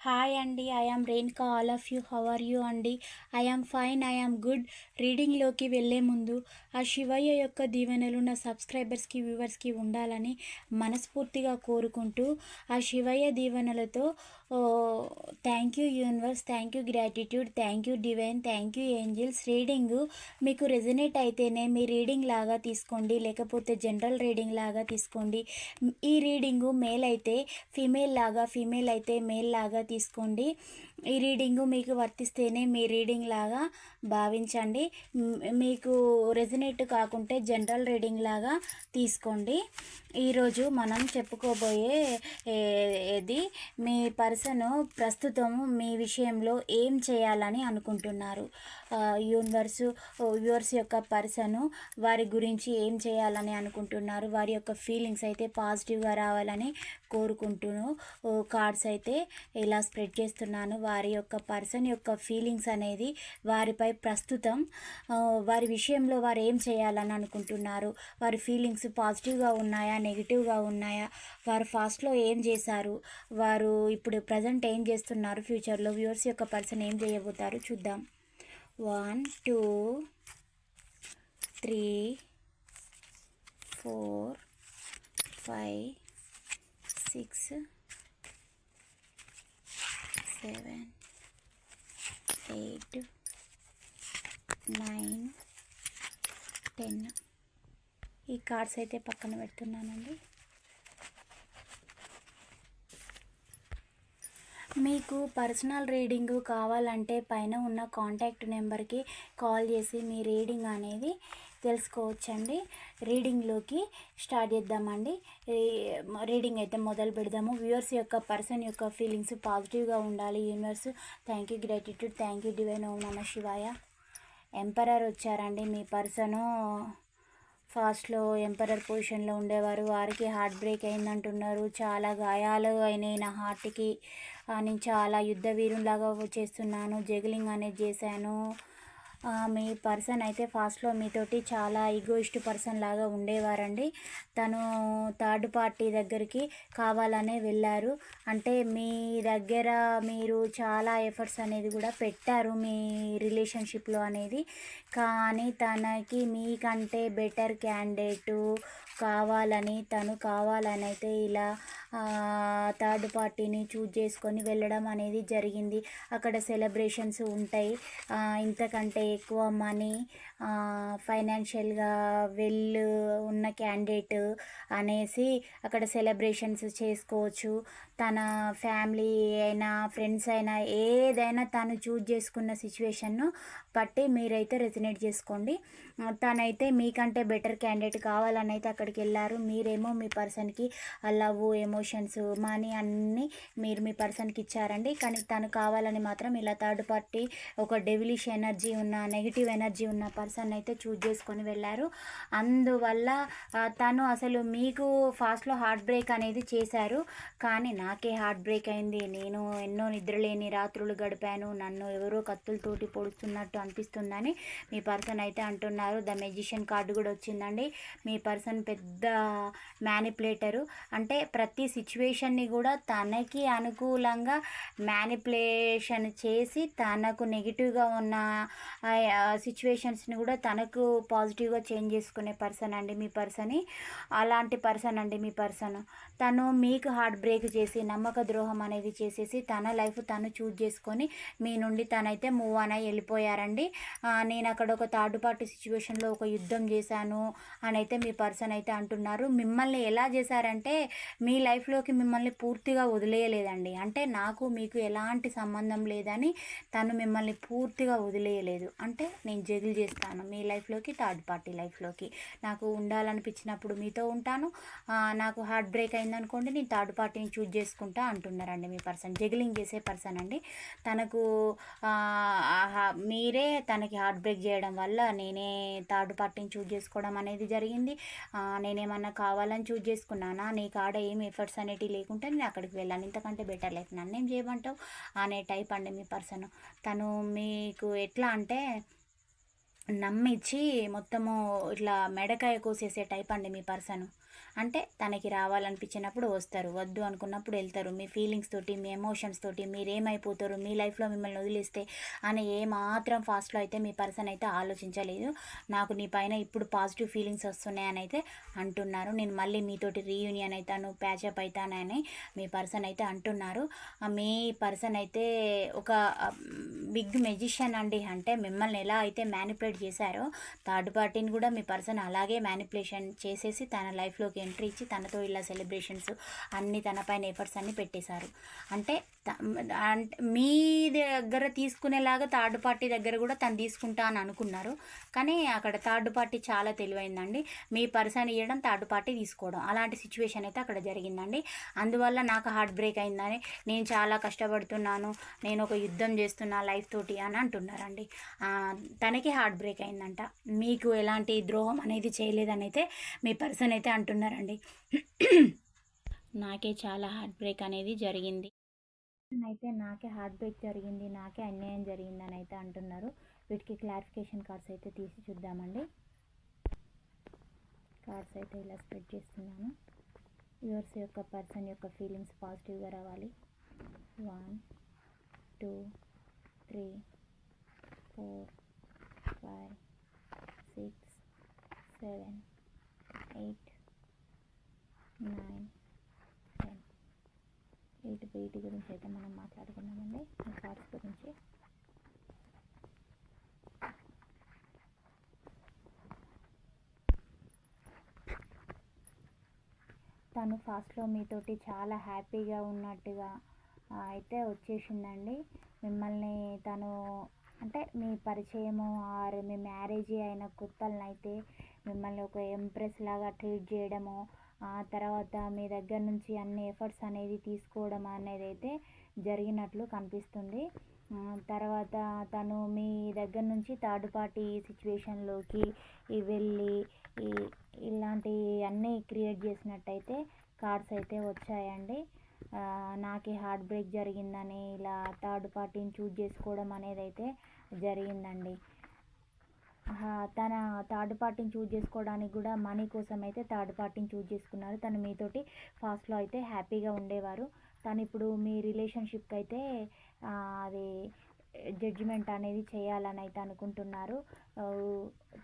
Hi అండి I Renuka all of you how are you అండి I fine I good రీడింగ్లోకి వెళ్ళే ముందు ఆ శివయ్య యొక్క దీవెనలు నా సబ్స్క్రైబర్స్కి వ్యూవర్స్కి ఉండాలని మనస్ఫూర్తిగా కోరుకుంటూ ఆ శివయ్య దీవెనలతో thank you universe thank you gratitude thank you divine thank you angels. Reading మీకు రెజనేట్ అయితేనే మీ రీడింగ్ లాగా తీసుకోండి లేకపోతే జనరల్ రీడింగ్ లాగా తీసుకోండి. ఈ రీడింగు మేల్ అయితే ఫీమేల్ లాగా ఫీమేల్ అయితే మేల్ లాగా తీసుకోండి. ఈ రీడింగు మీకు వర్తిస్తేనే మీ రీడింగ్ లాగా భావించండి. మీకు రెజనేట్ కాకుంటే జనరల్ రీడింగ్ లాగా తీసుకోండి. ఈరోజు మనం చెప్పుకోబోయే ఇది మీ పరిస్థితి పర్సన్ ప్రస్తుతం మీ విషయంలో ఏం చేయాలని అనుకుంటున్నారు? యూనివర్స్ వ్యూవర్స్ యొక్క పర్సన్ వారి గురించి ఏం చేయాలని అనుకుంటున్నారు? వారి యొక్క ఫీలింగ్స్ అయితే పాజిటివ్గా రావాలని కోరుకుంటూ కార్డ్స్ అయితే ఇలా స్ప్రెడ్ చేస్తున్నాను. వారి యొక్క పర్సన్ యొక్క ఫీలింగ్స్ అనేది వారిపై ప్రస్తుతం వారి విషయంలో వారు ఏం చేయాలని అనుకుంటున్నారు? వారి ఫీలింగ్స్ పాజిటివ్గా ఉన్నాయా? నెగిటివ్గా ఉన్నాయా? వారు ఫాస్ట్లో ఏం చేశారు? వారు ఇప్పుడు ప్రజెంట్ ఏం చేస్తున్నారు? ఫ్యూచర్లో వ్యూవర్స్ యొక్క పర్సన్ ఏం చేయబోతారు? చూద్దాం. One two three four five six seven eight nine ten. ఈ కార్డ్స్ అయితే పక్కన పెడుతున్నానండి. మీకు పర్సనల్ రీడింగ్ కావాలంటే పైన ఉన్న కాంటాక్ట్ నెంబర్కి కాల్ చేసి మీ రీడింగ్ అనేది తెలుసుకోవచ్చండి. రీడింగ్లోకి స్టార్ట్ చేద్దామండి. రీడింగ్ అయితే మొదలు పెడదాము. వ్యూవర్స్ యొక్క పర్సన్ యొక్క ఫీలింగ్స్ పాజిటివ్గా ఉండాలి. Universe thank you gratitude thank you divine ఓం నమ శివాయ. ఎంపరర్ వచ్చారండి మీ పర్సను ఫాస్ట్లో ఎంపరర్ పొజిషన్లో ఉండేవారు. వారికి హార్ట్ బ్రేక్ అయిందంటున్నారు. చాలా గాయాలు అయినాయి. నా హార్ట్కి నేను చాలా యుద్ధ వీరులాగా చేస్తున్నాను. జగిలింగ్ అనేది చేశాను. మీ పర్సన్ అయితే ఫాస్ట్లో మీతోటి చాలా ఈగోయిస్ట్ పర్సన్ లాగా ఉండేవారండి. తను థర్డ్ పార్టీ దగ్గరికి కావాలనే వెళ్ళారు. అంటే మీ దగ్గర మీరు చాలా ఎఫర్ట్స్ అనేది కూడా పెట్టారు మీ రిలేషన్షిప్లో అనేది. కానీ తనకి మీకంటే బెటర్ క్యాండిడేటు కావాలని తను కావాలని అయితే ఇలా థర్డ్ పార్టీని చూజ్ చేసుకొని వెళ్ళడం అనేది జరిగింది. అక్కడ సెలబ్రేషన్స్ ఉంటాయి. ఇంతకంటే ఎక్కువ మనీ ఫైనాన్షియల్గా వెల్ ఉన్న క్యాండిడేట్ అనేసి అక్కడ సెలబ్రేషన్స్ చేసుకోవచ్చు. తన ఫ్యామిలీ అయినా ఫ్రెండ్స్ అయినా ఏదైనా తను చూజ్ చేసుకున్న సిచ్యువేషన్ను బట్టి మీరైతే రెసినేట్ చేసుకోండి. తనైతే మీకంటే బెటర్ క్యాండిడేట్ కావాలని అయితే అక్కడికి వెళ్ళారు మీరేమో మీ పర్సన్కి లవ్ ఎమోషన్స్ మనీ అన్నీ మీరు మీ పర్సన్కి ఇచ్చారండి. కానీ తను కావాలని మాత్రం ఇలా థర్డ్ పార్టీ ఒక డెవిలిష్ ఎనర్జీ ఉన్న నెగిటివ్ ఎనర్జీ ఉన్న పర్సన్ అయితే చూజ్ చేసుకొని వెళ్ళారు. అందువల్ల తను అసలు మీకు ఫాస్ట్లో హార్ట్ బ్రేక్ అనేది చేశారు. కానీ నాకే హార్ట్ బ్రేక్ అయింది. నేను ఎన్నో నిద్రలేని రాత్రులు గడిపాను. నన్ను ఎవరో కత్తులతోటి పొడుస్తున్నట్టు అనిపిస్తుందని మీ పర్సన్ అయితే అంటున్నారు. ద మెజిషియన్ కార్డు కూడా వచ్చిందండి. మీ పర్సన్ పెద్ద మ్యానిపులేటరు అంటే ప్రతి సిచ్యువేషన్ని కూడా తనకి అనుకూలంగా మ్యానిపులేషన్ చేసి తనకు నెగిటివ్గా ఉన్న సిచ్యువేషన్స్ని కూడా తనకు పాజిటివ్గా చేంజ్ చేసుకునే పర్సన్ అండి మీ పర్సన్. అలాంటి పర్సన్ అండి మీ పర్సన్. తను మీకు హార్ట్ బ్రేక్ చేసి నమ్మక ద్రోహం అనేది చేసేసి తన లైఫ్ తను చూజ్ చేసుకొని మీ నుండి తనైతే మూవ్ ఆన్ వెళ్ళిపోయారండి. నేను అక్కడ ఒక థర్డ్ పార్టీ సిచ్యువేషన్లో ఒక యుద్ధం చేశాను అని అయితే మీ పర్సన్ అయితే అంటున్నారు. మిమ్మల్ని ఎలా చేశారంటే మీ లైఫ్లోకి మిమ్మల్ని పూర్తిగా వదిలేయలేదండి. అంటే నాకు మీకు ఎలాంటి సంబంధం లేదని తను మిమ్మల్ని పూర్తిగా వదిలేయలేదు. అంటే నేను జగిల్ చేస్తాను మీ లైఫ్లోకి థర్డ్ పార్టీ లైఫ్లోకి నాకు ఉండాలనిపించినప్పుడు మీతో ఉంటాను. నాకు హార్ట్ బ్రేక్ అయిందనుకోండి నేను థర్డ్ పార్టీని చూజ్ చేసుకుంటా అంటున్నారండి మీ పర్సన్. జగిలింగ్ చేసే పర్సన్ అండి. తనకు మీరే తనకి హార్ట్ బ్రేక్ చేయడం వల్ల నేనే థర్డ్ పార్టీని చూజ్ చేసుకోవడం అనేది జరిగింది. నేనేమన్నా కావాలని చూజ్ చేసుకున్నానా? నీ కాడ ఏం ఎఫర్ట్స్ అనేటివి లేకుంటే నేను అక్కడికి వెళ్ళాను. ఇంతకంటే బెటర్ లైఫ్. నన్నేం చేయమంటావు? అనే టైప్ అండి మీ పర్సన్. తను మీకు ఎట్లా అంటే నమ్మిచ్చి మొత్తము ఇట్లా మెడకాయ కోసేసే టైప్ అండి మీ పర్సన్. అంటే తనకి రావాలనిపించినప్పుడు వస్తారు. వద్దు అనుకున్నప్పుడు వెళ్తారు. మీ ఫీలింగ్స్ తోటి మీ ఎమోషన్స్ తోటి మీరు ఏమైపోతారు మీ లైఫ్లో మిమ్మల్ని వదిలేస్తే అని ఏ మాత్రం ఫాస్ట్లో అయితే మీ పర్సన్ అయితే ఆలోచించలేదు. నాకు నీ పైన ఇప్పుడు పాజిటివ్ ఫీలింగ్స్ వస్తున్నాయని అయితే అంటున్నారు. నేను మళ్ళీ మీతోటి రీయూనియన్ అవుతాను ప్యాచప్ అవుతానని మీ పర్సన్ అయితే అంటున్నారు. మీ పర్సన్ అయితే ఒక um, బిగ్ మెజిషియన్ అండి. అంటే మిమ్మల్ని ఎలా అయితే మ్యానిపులేట్ చేశారో థర్డ్ పార్టీని కూడా మీ పర్సన్ అలాగే మ్యానిపులేషన్ చేసేసి తన లైఫ్లోకి ఎంట్రీ ఇచ్చి తనతో ఇలా సెలబ్రేషన్స్ అన్ని తన పైన ఎఫర్ట్స్ అన్ని పెట్టేశారు. అంటే అంటే మీ దగ్గర తీసుకునేలాగా థర్డ్ పార్టీ దగ్గర కూడా తను తీసుకుంటా అని అనుకున్నారు. కానీ అక్కడ థర్డ్ పార్టీ చాలా తెలివైందండి. మీ పర్సన్ ఇవ్వడం థర్డ్ పార్టీ తీసుకోవడం. అలాంటి సిచ్యువేషన్ అయితే అక్కడ జరిగిందండి. అందువల్ల నాకు హార్ట్ బ్రేక్ అయిందని నేను చాలా కష్టపడుతున్నాను నేను ఒక యుద్ధం చేస్తున్నా లైఫ్ తోటి అని అంటున్నారండి. తనకి హార్ట్ బ్రేక్ అయిందంట. మీకు ఎలాంటి ద్రోహం అనేది చేయలేదని అయితే మీ పర్సన్ అయితే అంటున్నారండి నాకే చాలా హార్ట్ బ్రేక్ అనేది జరిగింది. అయితే నాకే హార్ట్ బ్రేక్ జరిగింది నాకే అన్యాయం జరిగిందని అయితే అంటున్నారు. వీటికి క్లారిఫికేషన్ కార్డ్స్ అయితే తీసి చూద్దామండి. కార్డ్స్ అయితే ఇలా స్ప్రెడ్ చేస్తున్నాను. యువర్స్ యొక్క పర్సన్ యొక్క ఫీలింగ్స్ పాజిటివ్గా రావాలి. One two three four five six seven eight nine ten. Eight వీటి గురించి అయితే మనం మాట్లాడుకున్నామండి. ఈ కార్డ్స్ గురించి. తను ఫాస్ట్లో మీతోటి చాలా హ్యాపీగా ఉన్నట్టుగా అయితే వచ్చేసిందండి. మిమ్మల్ని తను అంటే మీ పరిచయము ఆర్ మీ మ్యారేజ్ అయిన కొత్తలనైతే మిమ్మల్ని ఒక ఎంప్రెస్ లాగా ట్రీట్ చేయడము తర్వాత మీ దగ్గర నుంచి అన్ని ఎఫర్ట్స్ అనేది తీసుకోవడం అనేది అయితే జరిగినట్లు కనిపిస్తుంది. తర్వాత తను మీ దగ్గర నుంచి థర్డ్ పార్టీ సిచ్యువేషన్లోకి వెళ్ళి ఇలాంటి అన్నీ క్రియేట్ చేసినట్టయితే కార్డ్స్ అయితే వచ్చాయండి. ఆ, నాకు హార్ట్ బ్రేక్ జరిగిందని ఇలా థర్డ్ పార్టీని చూజ్ చేసుకోవడం అనేది అయితే జరిగిందండి. తన థర్డ్ పార్టీని చూజ్ చేసుకోవడానికి కూడా మనీ కోసం అయితే థర్డ్ పార్టీని చూజ్ చేసుకున్నారు. తను మీతోటి ఫాస్ట్లో అయితే హ్యాపీగా ఉండేవారు. తను ఇప్పుడు మీ రిలేషన్షిప్కి అయితే అది జడ్జిమెంట్ అనేది చేయాలని అయితే అనుకుంటున్నారు.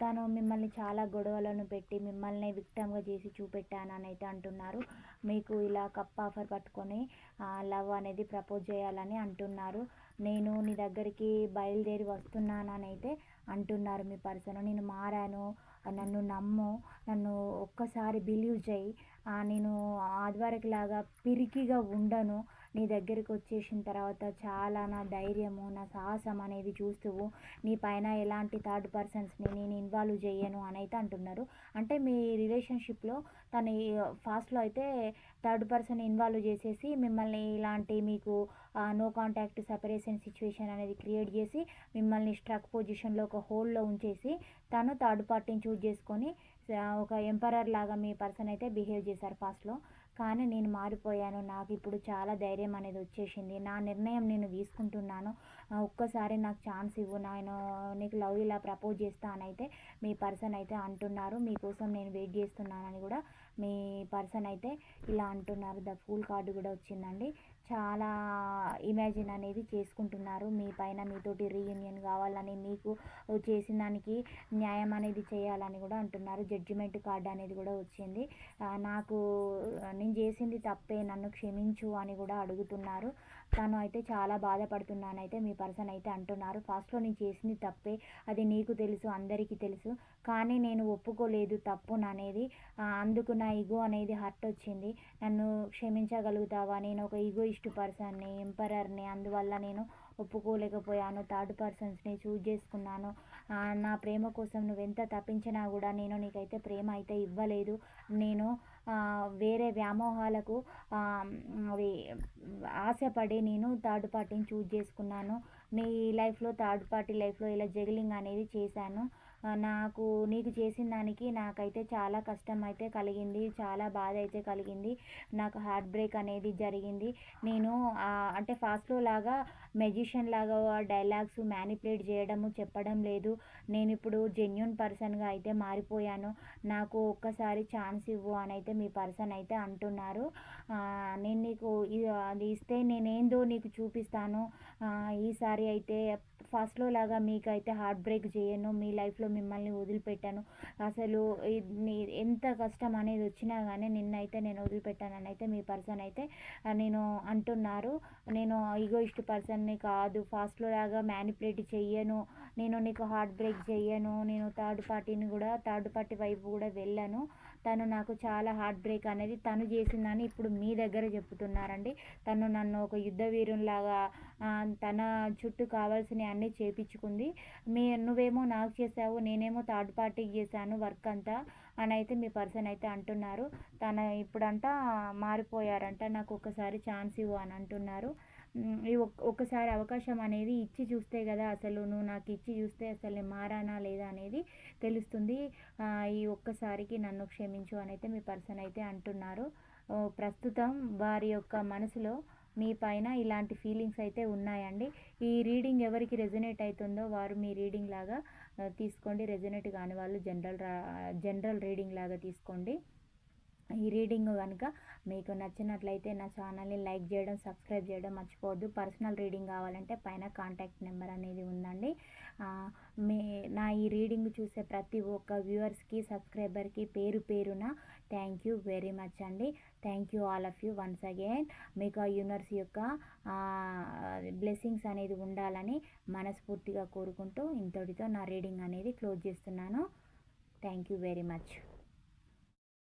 తను మిమ్మల్ని చాలా గొడవలను పెట్టి మిమ్మల్ని విక్టమ్గా చేసి చూపెట్టానని అయితే అంటున్నారు. మీకు ఇలా కప్ ఆఫర్ పట్టుకొని లవ్ అనేది ప్రపోజ్ చేయాలని అంటున్నారు. నేను నీ దగ్గరికి బయలుదేరి వస్తున్నానని అయితే అంటున్నారు మీ పర్సన్. నేను మారాను నన్ను నమ్ము నన్ను ఒక్కసారి బిలీవ్ చేయి. నేను నేను ఆదివరకులాగా పిరికిగా ఉండను. నీ దగ్గరికి వచ్చేసిన తర్వాత చాలా నా ధైర్యము నా సాహసం అనేది చూస్తూ నీ పైన ఎలాంటి థర్డ్ పర్సన్స్ని నేను ఇన్వాల్వ్ చేయను అని అయితే అంటున్నారు. అంటే మీ రిలేషన్షిప్లో తను ఫాస్ట్లో అయితే థర్డ్ పర్సన్ ఇన్వాల్వ్ చేసేసి మిమ్మల్ని ఇలాంటి మీకు నో కాంటాక్ట్ సపరేషన్ సిచ్యువేషన్ అనేది క్రియేట్ చేసి మిమ్మల్ని స్ట్రక్ పొజిషన్లో ఒక హోల్లో ఉంచేసి తను థర్డ్ పార్టీని చూజ్ చేసుకొని ఒక ఎంపరర్ లాగా మీ పర్సన్ అయితే బిహేవ్ చేశారు ఫాస్ట్లో కానీ నేను మారిపోయాను. నాకు ఇప్పుడు చాలా ధైర్యం అనేది వచ్చేసింది. నా నిర్ణయం నేను తీసుకుంటున్నాను. ఒక్కసారి నాకు ఛాన్స్ ఇవ్వు నేను నీకు లవ్ ఇలా ప్రపోజ్ చేస్తానైతే మీ పర్సన్ అయితే అంటున్నారు. మీకోసం నేను వెయిట్ చేస్తున్నానని కూడా మీ పర్సన్ అయితే ఇలా అంటున్నారు. ద ఫూల్ కార్డు కూడా వచ్చిందండి. చాలా ఇమాజిన్ అనేది చేసుకుంటున్నారు. మీ పైన మీతోటి రీయూనియన్ కావాలని మీకు చేసిన దానికి న్యాయం అనేది చేయాలని కూడా అంటున్నారు. జడ్జిమెంట్ కార్డ్ అనేది కూడా వచ్చింది. నాకు నేను చేసింది తప్పే నన్ను క్షమించు అని కూడా అడుగుతున్నారు. తను అయితే చాలా బాధపడుతున్నాను అయితే మీ పర్సన్ అయితే అంటున్నారు. ఫస్ట్లో నేను చేసింది తప్పే అది నీకు తెలుసు అందరికీ తెలుసు. కానీ నేను ఒప్పుకోలేదు తప్పును అనేది అందుకు నా ఈగో అనేది హర్ట్ వచ్చింది. నన్ను క్షమించగలుగుతావా? నేను ఒక ఈగోయిస్ట్ పర్సన్ని ఎంపరర్ని అందువల్ల నేను ఒప్పుకోలేకపోయాను. థర్డ్ పర్సన్స్ని చూజ్ చేసుకున్నాను. నా ప్రేమ కోసం నువ్వు ఎంత తప్పించినా కూడా నేను నీకైతే ప్రేమ అయితే ఇవ్వలేదు. నేను వేరే వ్యామోహాలకు అవి ఆశపడి నేను థర్డ్ పార్టీని చూజ్ చేసుకున్నాను. నీ లైఫ్లో థర్డ్ పార్టీ లైఫ్లో ఇలా జగిలింగ్ అనేది చేశాను. నాకు నీకు చేసిన దానికి నాకైతే చాలా కష్టం అయితే కలిగింది చాలా బాధ అయితే కలిగింది. నాకు హార్ట్ బ్రేక్ అనేది జరిగింది. నేను అంటే ఫాస్ట్లో లాగా మెజిషియన్ లాగా డైలాగ్స్ మ్యానిపులేట్ చేయడము చెప్పడం లేదు. నేను ఇప్పుడు జెన్యున్ పర్సన్గా అయితే మారిపోయాను. నాకు ఒక్కసారి ఛాన్స్ ఇవ్వు అని అయితే మీ పర్సన్ అయితే అంటున్నారు. నేను నీకు అది ఇస్తే నేనేందో నీకు చూపిస్తాను. ఈసారి అయితే ఫస్ట్లో లాగా మీకైతే హార్ట్ బ్రేక్ చేయను మీ లైఫ్లో మిమ్మల్ని వదిలిపెట్టాను. అసలు ఎంత కష్టం అనేది వచ్చినా కానీ నిన్నైతే నేను వదిలిపెట్టానని అయితే మీ పర్సన్ అయితే నేను అంటున్నారు. నేను ఈగోయిస్ట్ పర్సన్ని కాదు. ఫస్ట్లో లాగా మ్యానిపులేట్ చెయ్యను. నేను నీకు హార్ట్ బ్రేక్ చెయ్యను. నేను థర్డ్ పార్టీని కూడా థర్డ్ పార్టీ వైపు కూడా వెళ్ళను. తను నాకు చాలా హార్ట్ బ్రేక్ అనేది తను చేసిందని ఇప్పుడు మీ దగ్గర చెప్తున్నారండి తను నన్ను ఒక యుద్ధ వీరునిలాగా తన చుట్టూ కావాల్సినవి అన్నీ చేపించుకుంది. మీ నువ్వేమో నాకు చేసావు నేనేమో థర్డ్ పార్టీకి చేశాను వర్క్ అంతా అని అయితే మీ పర్సన్ అయితే అంటున్నారు. తన ఇప్పుడంట మారిపోయారంట నాకు ఒకసారి ఛాన్స్ ఇవ్వు అని అంటున్నారు. ఈ ఒక్కసారి అవకాశం అనేది ఇచ్చి చూస్తే కదా అసలు నువ్వు నాకు ఇచ్చి చూస్తే అసలు నేను మారానా లేదా అనేది తెలుస్తుంది. ఈ ఒక్కసారికి నన్ను క్షమించు అని అయితే మీ పర్సన్ అయితే అంటున్నారు. ప్రస్తుతం వారి యొక్క మనసులో మీ పైన ఇలాంటి ఫీలింగ్స్ అయితే ఉన్నాయండి. ఈ రీడింగ్ ఎవరికి రెజనేట్ అవుతుందో వారు మీ రీడింగ్ లాగా తీసుకోండి. రెజనేట్ కాని వాళ్ళు జనరల్ జనరల్ రీడింగ్ లాగా తీసుకోండి. ఈ రీడింగ్ కనుక మీకు నచ్చినట్లయితే నా ఛానల్ని లైక్ చేయడం సబ్స్క్రైబ్ చేయడం మర్చిపోవద్దు. పర్సనల్ రీడింగ్ కావాలంటే పైన కాంటాక్ట్ నెంబర్ అనేది ఉందండి. మీ నా ఈ రీడింగ్ చూసే ప్రతి ఒక్క వ్యూవర్స్కి సబ్స్క్రైబర్కి పేరు పేరున థ్యాంక్ యూ వెరీ మచ్ అండి. Thank you all of you once again. మీకు ఆ యూనివర్స్ యొక్క బ్లెస్సింగ్స్ అనేది ఉండాలని మనస్ఫూర్తిగా కోరుకుంటూ ఇంతటితో నా రీడింగ్ అనేది క్లోజ్ చేస్తున్నాను. Thank you very much.